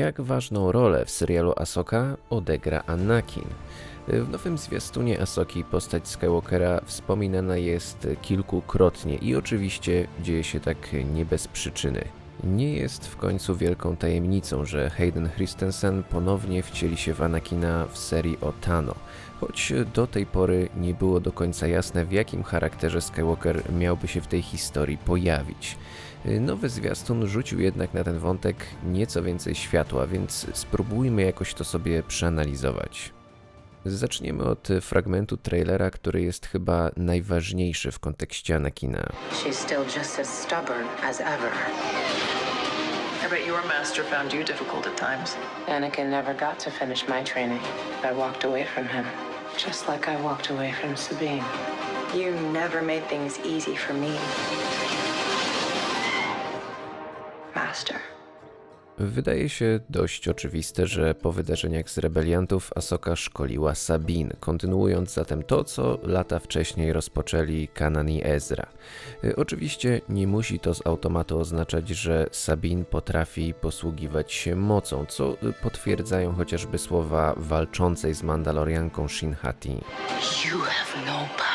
jak ważną rolę w serialu Asoka odegra Anakin. W nowym zwiastunie Asoki postać Skywalkera wspominana jest kilkukrotnie i oczywiście dzieje się tak nie bez przyczyny. Nie jest w końcu wielką tajemnicą, że Hayden Christensen ponownie wcieli się w Anakina w serii o Tano, choć do tej pory nie było do końca jasne w jakim charakterze Skywalker miałby się w tej historii pojawić. Nowy zwiastun rzucił jednak na ten wątek nieco więcej światła, więc spróbujmy jakoś to sobie przeanalizować. Zaczniemy od fragmentu trailera, który jest chyba najważniejszy w kontekście Anakina. She's still just as stubborn as ever. I bet your master found you difficult at times. Anakin never got to finish my training. I walked away from him, just like I walked away from Sabine. You never made things easy for me. Wydaje się dość oczywiste, że po wydarzeniach z rebeliantów Asoka szkoliła Sabin, kontynuując zatem to, co lata wcześniej rozpoczęli Kanan i Ezra. Y, Oczywiście nie musi to z automatu oznaczać, że Sabin potrafi posługiwać się mocą, co y, potwierdzają chociażby słowa walczącej z Mandalorianką Shin Hati. You have no power.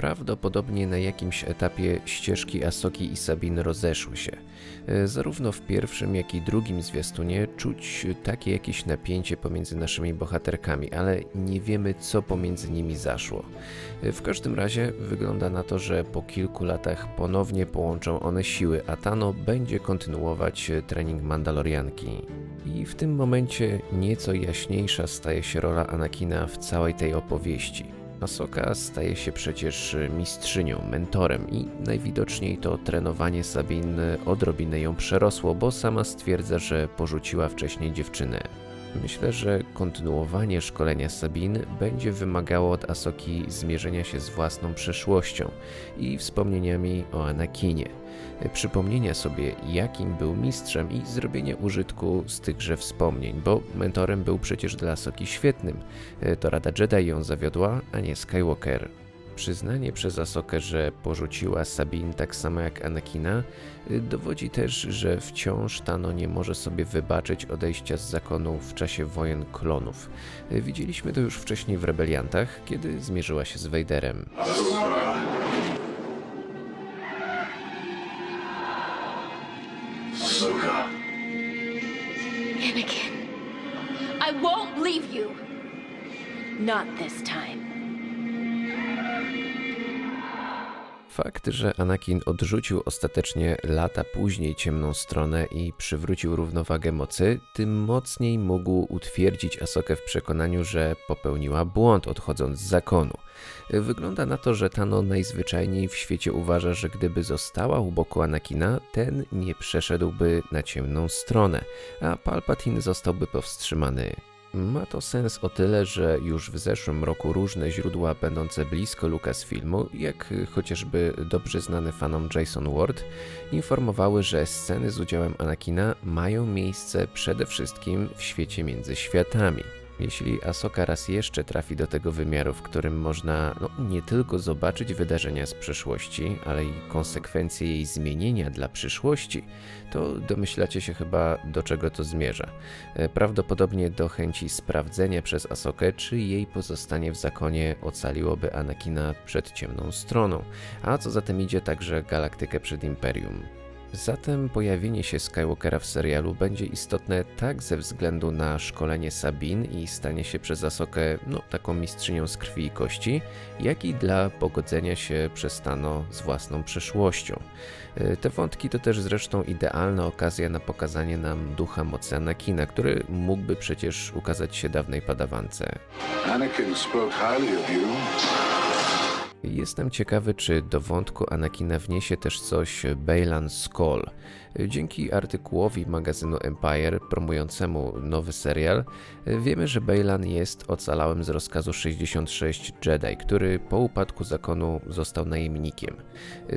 Prawdopodobnie na jakimś etapie ścieżki Asoki i Sabin rozeszły się. E, Zarówno w pierwszym, jak i drugim zwiastunie czuć takie jakieś napięcie pomiędzy naszymi bohaterkami, ale nie wiemy, co pomiędzy nimi zaszło. E, W każdym razie wygląda na to, że po kilku latach ponownie połączą one siły, a Tano będzie kontynuować e, trening Mandalorianki. I w tym momencie nieco jaśniejsza staje się rola Anakina w całej tej opowieści. Asoka staje się przecież mistrzynią, mentorem i najwidoczniej to trenowanie Sabin odrobinę ją przerosło, bo sama stwierdza, że porzuciła wcześniej dziewczynę. Myślę, że kontynuowanie szkolenia Sabin będzie wymagało od Asoki zmierzenia się z własną przeszłością i wspomnieniami o Anakinie. Przypomnienia sobie, jakim był mistrzem i zrobienia użytku z tychże wspomnień, bo mentorem był przecież dla Asoki świetnym. To Rada Jedi ją zawiodła, a nie Skywalker. Przyznanie przez Asokę, że porzuciła Sabin tak samo jak Anakina, y, dowodzi też, że wciąż Tano nie może sobie wybaczyć odejścia z zakonu w czasie wojen klonów. Y, Widzieliśmy to już wcześniej w Rebeliantach, kiedy zmierzyła się z Vaderem. Ahsoka. Anakin, I won't leave you. Not this time. Fakt, że Anakin odrzucił ostatecznie lata później ciemną stronę i przywrócił równowagę mocy, tym mocniej mógł utwierdzić Asokę w przekonaniu, że popełniła błąd odchodząc z zakonu. Wygląda na to, że Tano najzwyczajniej w świecie uważa, że gdyby została u boku Anakina, ten nie przeszedłby na ciemną stronę, a Palpatine zostałby powstrzymany. Ma to sens o tyle, że już w zeszłym roku różne źródła będące blisko Lucasfilmu, jak chociażby dobrze znany fanom Jason Ward, informowały, że sceny z udziałem Anakina mają miejsce przede wszystkim w świecie między światami. Jeśli Asoka raz jeszcze trafi do tego wymiaru, w którym można no, nie tylko zobaczyć wydarzenia z przeszłości, ale i konsekwencje jej zmienienia dla przyszłości, to domyślacie się chyba do czego to zmierza. E, Prawdopodobnie do chęci sprawdzenia przez Asokę, czy jej pozostanie w zakonie ocaliłoby Anakina przed ciemną stroną, a co za tym idzie także galaktykę przed Imperium. Zatem pojawienie się Skywalkera w serialu będzie istotne tak ze względu na szkolenie Sabin i stanie się przez Asokę no, taką mistrzynią z krwi i kości, jak i dla pogodzenia się przez Tano z własną przeszłością. E, Te wątki to też zresztą idealna okazja na pokazanie nam ducha mocy Anakina, który mógłby przecież ukazać się dawnej padawance. Anakin spoke highly of you. Jestem ciekawy, czy do wątku Anakina wniesie też coś Baylan Skoll. Dzięki artykułowi magazynu Empire promującemu nowy serial, wiemy, że Baylan jest ocalałym z rozkazu 66 Jedi, który po upadku zakonu został najemnikiem.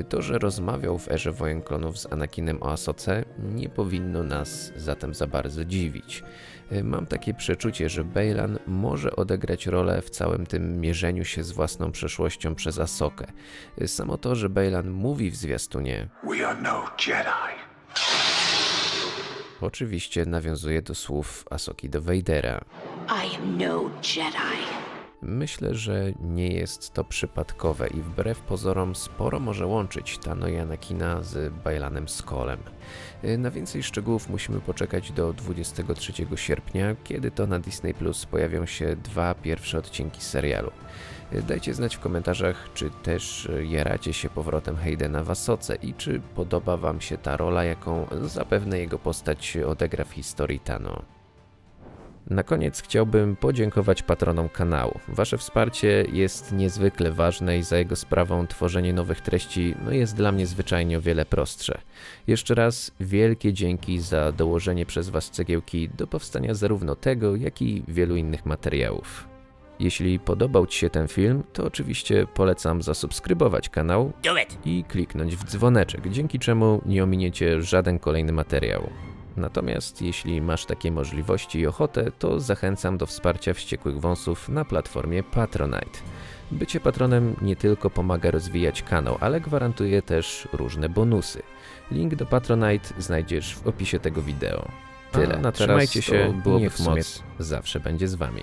To, że rozmawiał w erze wojen klonów z Anakinem o Asoce, nie powinno nas zatem za bardzo dziwić. Mam takie przeczucie, że Baylan może odegrać rolę w całym tym mierzeniu się z własną przeszłością przez Asokę. Samo to, że Baylan mówi w zwiastunie, We are no Jedi. Oczywiście nawiązuje do słów Asoki do Vadera. I am no Jedi. Myślę, że nie jest to przypadkowe i wbrew pozorom sporo może łączyć Tano i Anakina z Bajlanem Skolem. Y, Na więcej szczegółów musimy poczekać do 23 sierpnia, kiedy to na Disney Plus pojawią się dwa pierwsze odcinki serialu. Y, Dajcie znać w komentarzach, czy też y, jaracie się powrotem Haydena w Asoce i czy podoba Wam się ta rola, jaką zapewne jego postać odegra w historii Tano. Na koniec chciałbym podziękować patronom kanału. Wasze wsparcie jest niezwykle ważne i za jego sprawą tworzenie nowych treści no jest dla mnie zwyczajnie o wiele prostsze. Jeszcze raz wielkie dzięki za dołożenie przez Was cegiełki do powstania zarówno tego, jak i wielu innych materiałów. Jeśli podobał Ci się ten film, to oczywiście polecam zasubskrybować kanał i kliknąć w dzwoneczek, dzięki czemu nie ominiecie żaden kolejny materiał. Natomiast jeśli masz takie możliwości i ochotę, to zachęcam do wsparcia wściekłych wąsów na platformie Patronite. Bycie patronem nie tylko pomaga rozwijać kanał, ale gwarantuje też różne bonusy. Link do Patronite znajdziesz w opisie tego wideo. Tyle, A na trzymajcie się, niech w moc zawsze będzie z wami.